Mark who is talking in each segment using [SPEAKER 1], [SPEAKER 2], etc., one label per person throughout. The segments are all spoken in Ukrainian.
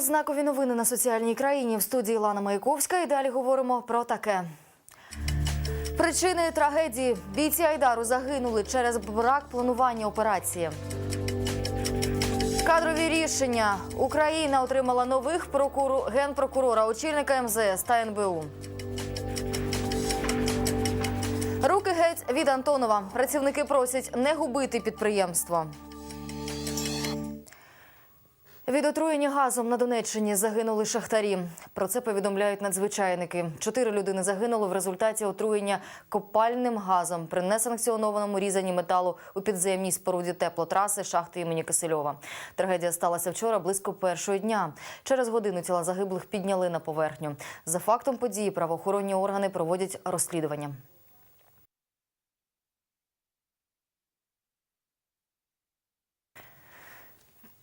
[SPEAKER 1] Знакові новини на соціальній країні в студії Лана Маяковська. І далі говоримо про таке. Причини трагедії бійці Айдару загинули через брак планування операції. Кадрові рішення. Україна отримала нових прокуру... генпрокурора, очільника МЗС та НБУ. Руки геть від Антонова. Працівники просять не губити підприємство. Від отруєння газом на Донеччині загинули шахтарі. Про це повідомляють надзвичайники. Чотири людини загинули в результаті отруєння копальним газом при несанкціонованому різанні металу у підземній споруді теплотраси шахти імені Кисельова. Трагедія сталася вчора близько першої дня. Через годину тіла загиблих підняли на поверхню. За фактом події правоохоронні органи проводять розслідування.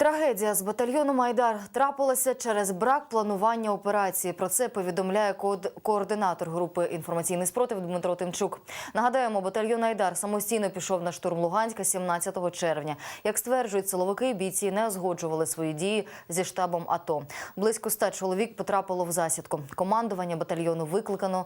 [SPEAKER 1] Трагедія з батальйоном Айдар трапилася через брак планування операції. Про це повідомляє координатор групи інформаційний спротив Дмитро Тимчук. Нагадаємо, батальйон Айдар самостійно пішов на штурм Луганська 17 червня. Як стверджують силовики, бійці не узгоджували свої дії зі штабом АТО. Близько ста чоловік потрапило в засідку. Командування батальйону викликано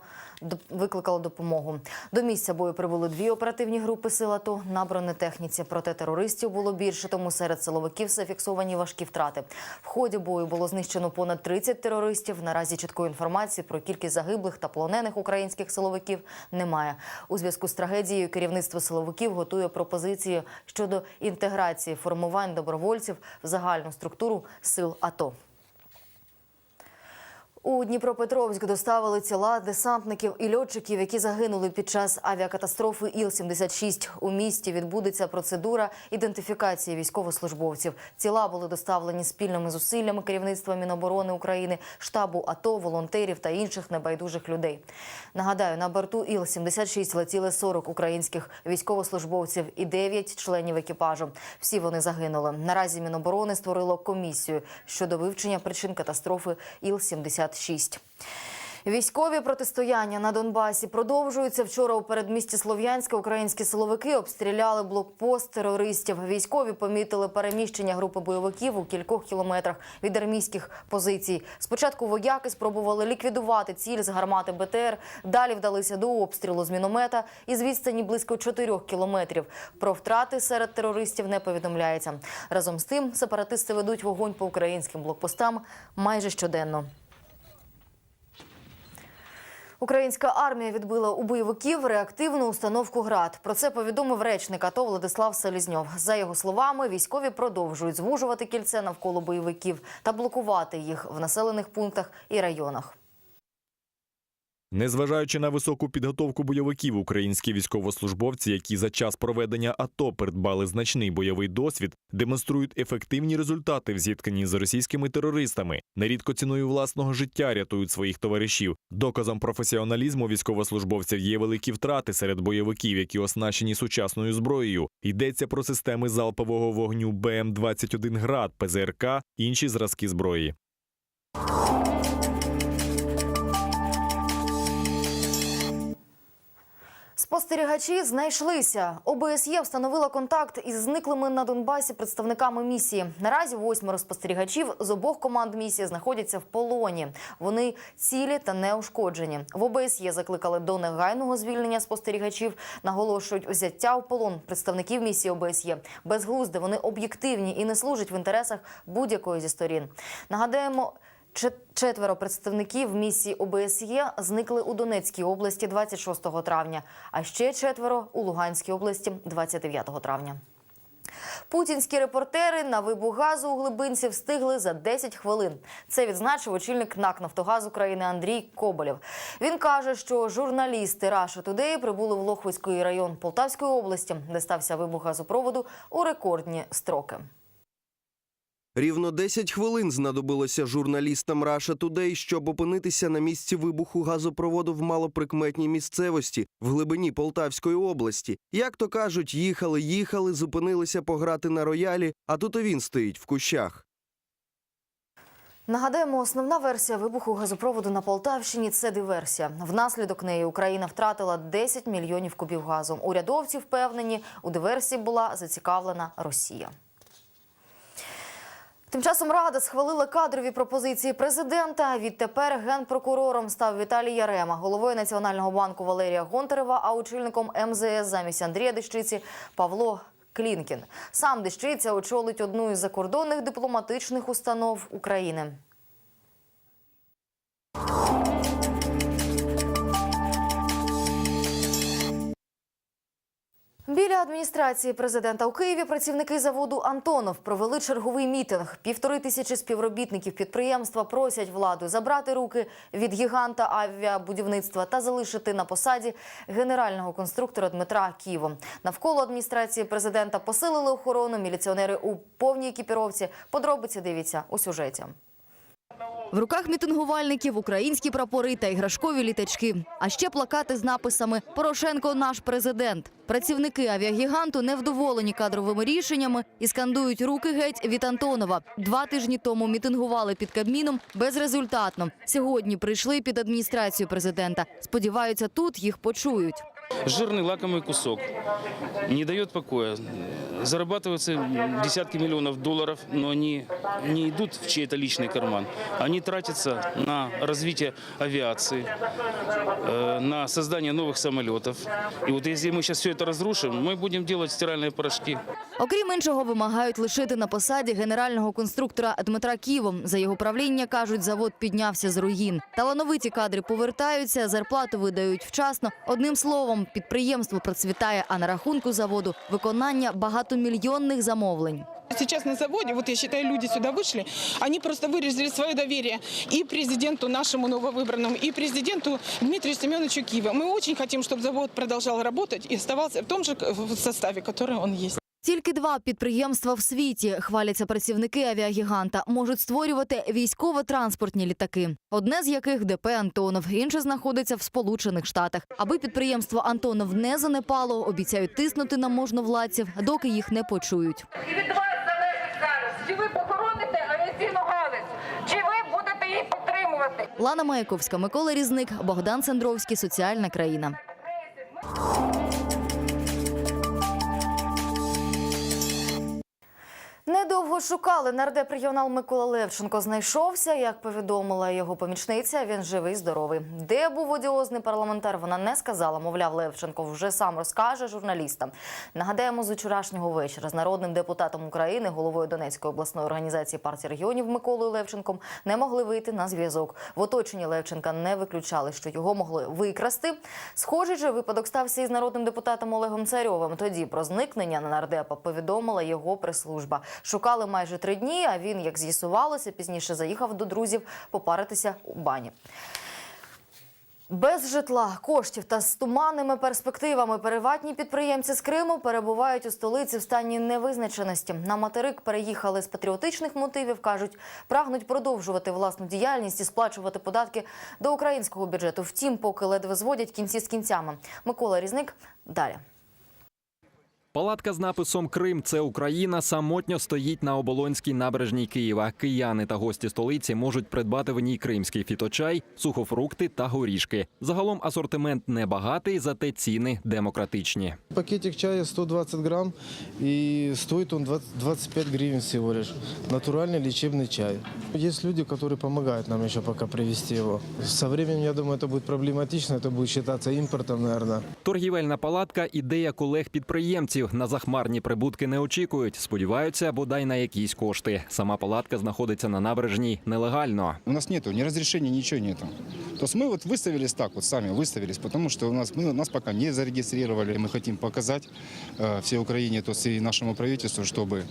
[SPEAKER 1] викликало допомогу. До місця бою прибули дві оперативні групи сил АТО на бронетехніці. Проте терористів було більше, тому серед силовиків зафіксовані важкі втрати. В ході бою було знищено понад 30 терористів. Наразі чіткої інформації про кількість загиблих та полонених українських силовиків немає. У зв'язку з трагедією керівництво силовиків готує пропозиції щодо інтеграції формувань добровольців в загальну структуру сил АТО. У Дніпропетровськ доставили тіла десантників і льотчиків, які загинули під час авіакатастрофи Іл-76. У місті відбудеться процедура ідентифікації військовослужбовців. Тіла були доставлені спільними зусиллями керівництва Міноборони України, штабу АТО, волонтерів та інших небайдужих людей. Нагадаю, на борту Іл-76 летіли 40 українських військовослужбовців і 9 членів екіпажу. Всі вони загинули. Наразі Міноборони створило комісію щодо вивчення причин катастрофи Іл-76. Військові протистояння на Донбасі продовжуються. Вчора у передмісті Слов'янська українські силовики обстріляли блокпост терористів. Військові помітили переміщення групи бойовиків у кількох кілометрах від армійських позицій. Спочатку вояки спробували ліквідувати ціль з гармати БТР. Далі вдалися до обстрілу з міномета із відстані близько 4 кілометрів. Про втрати серед терористів не повідомляється. Разом з тим сепаратисти ведуть вогонь по українським блокпостам майже щоденно. Українська армія відбила у бойовиків реактивну установку ГРАД. Про це повідомив речник АТО Владислав Селізньов. За його словами, військові продовжують звужувати кільце навколо бойовиків та блокувати їх в населених пунктах і районах.
[SPEAKER 2] Незважаючи на високу підготовку бойовиків, українські військовослужбовці, які за час проведення АТО придбали значний бойовий досвід, демонструють ефективні результати в зіткненні з російськими терористами, нерідко ціною власного життя рятують своїх товаришів. Доказом професіоналізму військовослужбовців є великі втрати серед бойовиків, які оснащені сучасною зброєю. Йдеться про системи залпового вогню БМ-21 град, ПЗРК, інші зразки зброї.
[SPEAKER 1] Спостерігачі знайшлися. ОБСЄ встановила контакт із зниклими на Донбасі представниками місії. Наразі восьмеро спостерігачів з обох команд місії знаходяться в полоні. Вони цілі та неушкоджені. В ОБСЄ закликали до негайного звільнення спостерігачів. Наголошують взяття у полон представників місії ОБСЄ. Безглузде вони об'єктивні і не служать в інтересах будь-якої зі сторін. Нагадаємо. Чет- Четверо представників місії ОБСЄ зникли у Донецькій області 26 травня, а ще четверо у Луганській області 29 травня. Путінські репортери на вибух газу у глибинці встигли за 10 хвилин. Це відзначив очільник НАК «Нафтогаз України Андрій Коболєв. Він каже, що журналісти Раша Тудей прибули в Лохвицький район Полтавської області, де стався вибух газопроводу у рекордні строки.
[SPEAKER 3] Рівно 10 хвилин знадобилося журналістам Russia Today, щоб опинитися на місці вибуху газопроводу в малоприкметній місцевості в глибині Полтавської області. Як то кажуть, їхали, їхали, зупинилися пограти на роялі, а тут і він стоїть в кущах.
[SPEAKER 1] Нагадаємо, основна версія вибуху газопроводу на Полтавщині це диверсія. Внаслідок неї Україна втратила 10 мільйонів кубів газу. Урядовці впевнені, у диверсії була зацікавлена Росія. Тим часом Рада схвалила кадрові пропозиції президента. Відтепер генпрокурором став Віталій Ярема, головою Національного банку Валерія Гонтарева, а очільником МЗС замість Андрія Дещиці Павло Клінкін. Сам Дещиця очолить одну із закордонних дипломатичних установ України. Адміністрації президента у Києві працівники заводу Антонов провели черговий мітинг. Півтори тисячі співробітників підприємства просять владу забрати руки від гіганта авіабудівництва та залишити на посаді генерального конструктора Дмитра Ківо. Навколо адміністрації президента посилили охорону. Міліціонери у повній екіпіровці. Подробиці дивіться у сюжеті. В руках мітингувальників українські прапори та іграшкові літачки. А ще плакати з написами Порошенко наш президент. Працівники авіагіганту невдоволені кадровими рішеннями і скандують руки геть від Антонова. Два тижні тому мітингували під Кабміном безрезультатно. Сьогодні прийшли під адміністрацію президента. Сподіваються, тут їх почують.
[SPEAKER 4] Жирный лакомый кусок. Не дает покоя Зарабатываются десятки миллионов долларов, но они не идут в чей-то личный карман. Они тратятся на развитие авиации, э, на создание новых самолетов. И вот если мы сейчас все это разрушим, мы будем делать стиральные порошки.
[SPEAKER 1] Окрім іншого, вимагають лишити на посаді генерального конструктора Дмитра Ківо. За його правління кажуть, завод піднявся з руїн. Талановиті кадри повертаються, зарплату видають вчасно. Одним словом, підприємство процвітає, а на рахунку заводу виконання багатомільйонних замовлень.
[SPEAKER 5] Сейчас на заводе, вот я считаю, люди сюда вышли, они просто выразили свое доверие и президенту нашему нововыбранному, и президенту Дмитрию Семеновичу Киеву. Мы очень хотим, чтобы завод продолжал работать и оставался в том же в составе, который он есть.
[SPEAKER 1] Тільки два підприємства в світі хваляться працівники авіагіганта, можуть створювати військово-транспортні літаки. Одне з яких ДП Антонов, інше знаходиться в Сполучених Штатах. Аби підприємство Антонов не занепало, обіцяють тиснути на можновладців, доки їх не почують.
[SPEAKER 6] І від вас залежить зараз, чи ви похороните авіаційну галузь, чи ви будете її підтримувати.
[SPEAKER 1] Лана Маяковська, Микола Різник, Богдан Сендровський. Соціальна країна. Недовго шукали. Нардеп регіонал Микола Левченко знайшовся. Як повідомила його помічниця, він живий, здоровий. Де був одіозний парламентар, вона не сказала. Мовляв, Левченко вже сам розкаже журналістам. Нагадаємо, з вчорашнього вечора з народним депутатом України, головою Донецької обласної організації партії регіонів Миколою Левченком не могли вийти на зв'язок. В оточенні Левченка не виключали, що його могли викрасти. Схожий же випадок стався із народним депутатом Олегом Царьовим. Тоді про зникнення на нардепа повідомила його прес-служба. Шукали майже три дні. А він, як з'ясувалося, пізніше заїхав до друзів попаритися у бані. Без житла, коштів та з туманними перспективами приватні підприємці з Криму перебувають у столиці в стані невизначеності. На материк переїхали з патріотичних мотивів. кажуть, прагнуть продовжувати власну діяльність і сплачувати податки до українського бюджету. Втім, поки ледве зводять кінці з кінцями. Микола Різник далі.
[SPEAKER 7] Палатка з написом Крим це Україна самотньо стоїть на оболонській набережній Києва. Кияни та гості столиці можуть придбати в ній кримський фіточай, сухофрукти та горішки. Загалом асортимент небагатий, зате ціни демократичні.
[SPEAKER 8] Пакетик чая 120 грамм и стоит он 20 25 гривен всего лишь. Натуральный лечебный чай. Есть люди, которые помогают нам еще пока привезти его. Со временем, я думаю, это будет проблематично, это будет считаться импортом, наверное.
[SPEAKER 7] Торгівельна палатка ідея колег-підприємців. На захмарні прибутки не очікують. Сподіваються, бодай на якісь кошти. Сама палатка знаходиться на набережній нелегально.
[SPEAKER 9] У нас нету ни разрешения, ничего нету. То есть мы вот выставились так, вот сами выставились, потому что у нас, мы, нас пока не зарегистрировали. Мы хотим показать э, всей Украине, то есть и нашему правительству, чтобы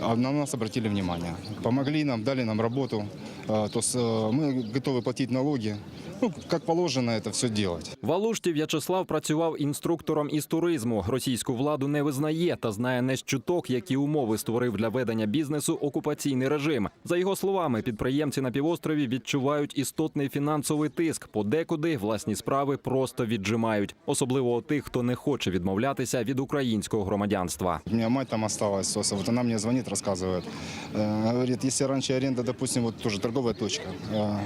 [SPEAKER 9] э, на нас обратили внимание. Помогли нам, дали нам работу. Э, то есть э, мы готовы платить налоги. Ну, как положено это все делать.
[SPEAKER 7] В Алушті В'ячеслав працював інструктором із туризму. Російську владу не визнає та знає не з чуток, які умови створив для ведення бізнесу окупаційний режим. За його словами, підприємці на півострові відчувають істотний фінансовий тиск. Подекуди власні справи просто віджимають, особливо у тих, хто не хоче відмовлятися від українського громадянства.
[SPEAKER 9] У меня мать там осталась, Соса, вот она мне звонит, рассказывает. Э, Говорит, если раньше аренда, допустим, вот тоже торговая точка, э,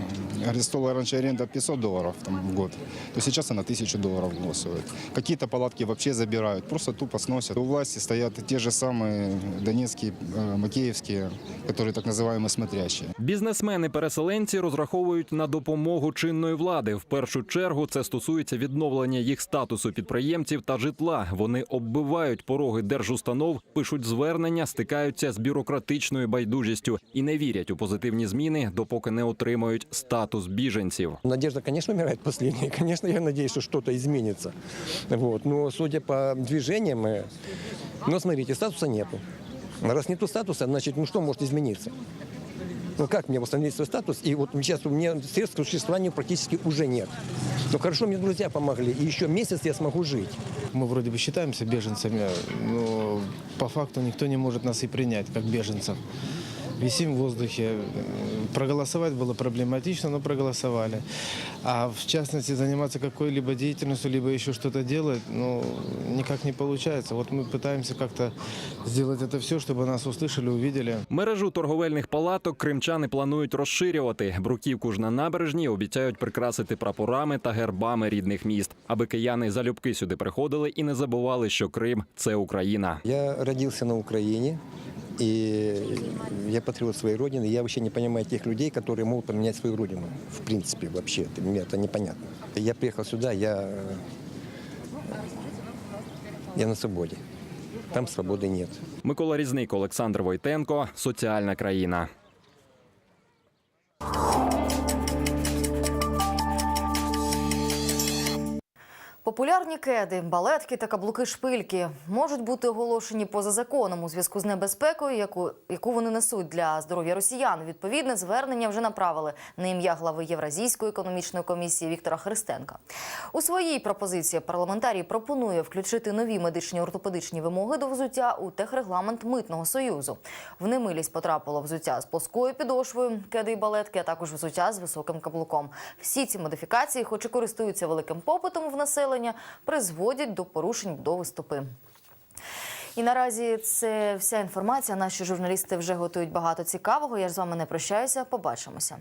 [SPEAKER 9] говорит, стоила раньше аренда 500 700 долларов там, в год, то сейчас она 1000 долларов в год стоит. Какие-то палатки вообще забирают, просто тупо сносят. У власти стоят те же самые донецкие, э, макеевские, которые так называемые смотрящие.
[SPEAKER 7] Бізнесмени-переселенці розраховують на допомогу чинної влади. В першу чергу це стосується відновлення їх статусу підприємців та житла. Вони оббивають пороги держустанов, пишуть звернення, стикаються з бюрократичною байдужістю і не вірять у позитивні зміни, допоки не отримають статус біженців.
[SPEAKER 10] Надежда, конечно, умирает последняя. Конечно, я надеюсь, что что-то изменится. Вот. Но судя по движениям, э, ну, смотрите, статуса нету. Раз нету статуса, значит, ну что может измениться? Ну как мне восстановить свой статус? И вот сейчас у меня средств к существованию практически уже нет. Но хорошо, мне друзья помогли. И еще месяц я смогу жить.
[SPEAKER 8] Мы вроде бы считаемся беженцами, но по факту никто не может нас и принять как беженцев. Висим в воздухе. Э, Проголосовать было проблематично, но проголосовали. А в частности заниматься какой-либо деятельностью, либо еще что-то делать, ну, никак не получается. Вот мы пытаемся как-то сделать это все, чтобы нас услышали, увидели.
[SPEAKER 7] Мережу торговельних палаток кримчани планують розширювати. Бруківку ж на набережні обіцяють прикрасити прапорами та гербами рідних міст, аби кияни залюбки сюди приходили і не забували, що Крим це Україна.
[SPEAKER 10] Я родился на Украине. И я патриот своей родины. Я вообще не понимаю тех людей, которые могут поменять свою родину. В принципе, вообще. Это, мне это непонятно. Я приехал сюда, я, э, я на свободе. Там свободы нет.
[SPEAKER 7] Микола Різник, Олександр Войтенко. Соціальна країна.
[SPEAKER 1] Популярні кеди, балетки та каблуки шпильки можуть бути оголошені поза законом у зв'язку з небезпекою, яку, яку вони несуть для здоров'я росіян. Відповідне звернення вже направили на ім'я глави Євразійської економічної комісії Віктора Христенка. У своїй пропозиції парламентарій пропонує включити нові медичні ортопедичні вимоги до взуття у техрегламент митного союзу. В немилість потрапило взуття з плоскою підошвою, кеди і балетки, а також взуття з високим каблуком. Всі ці модифікації, хоч і користуються великим попитом в населення, призводять до порушень будови стопи. І наразі це вся інформація. Наші журналісти вже готують багато цікавого. Я ж з вами не прощаюся. Побачимося.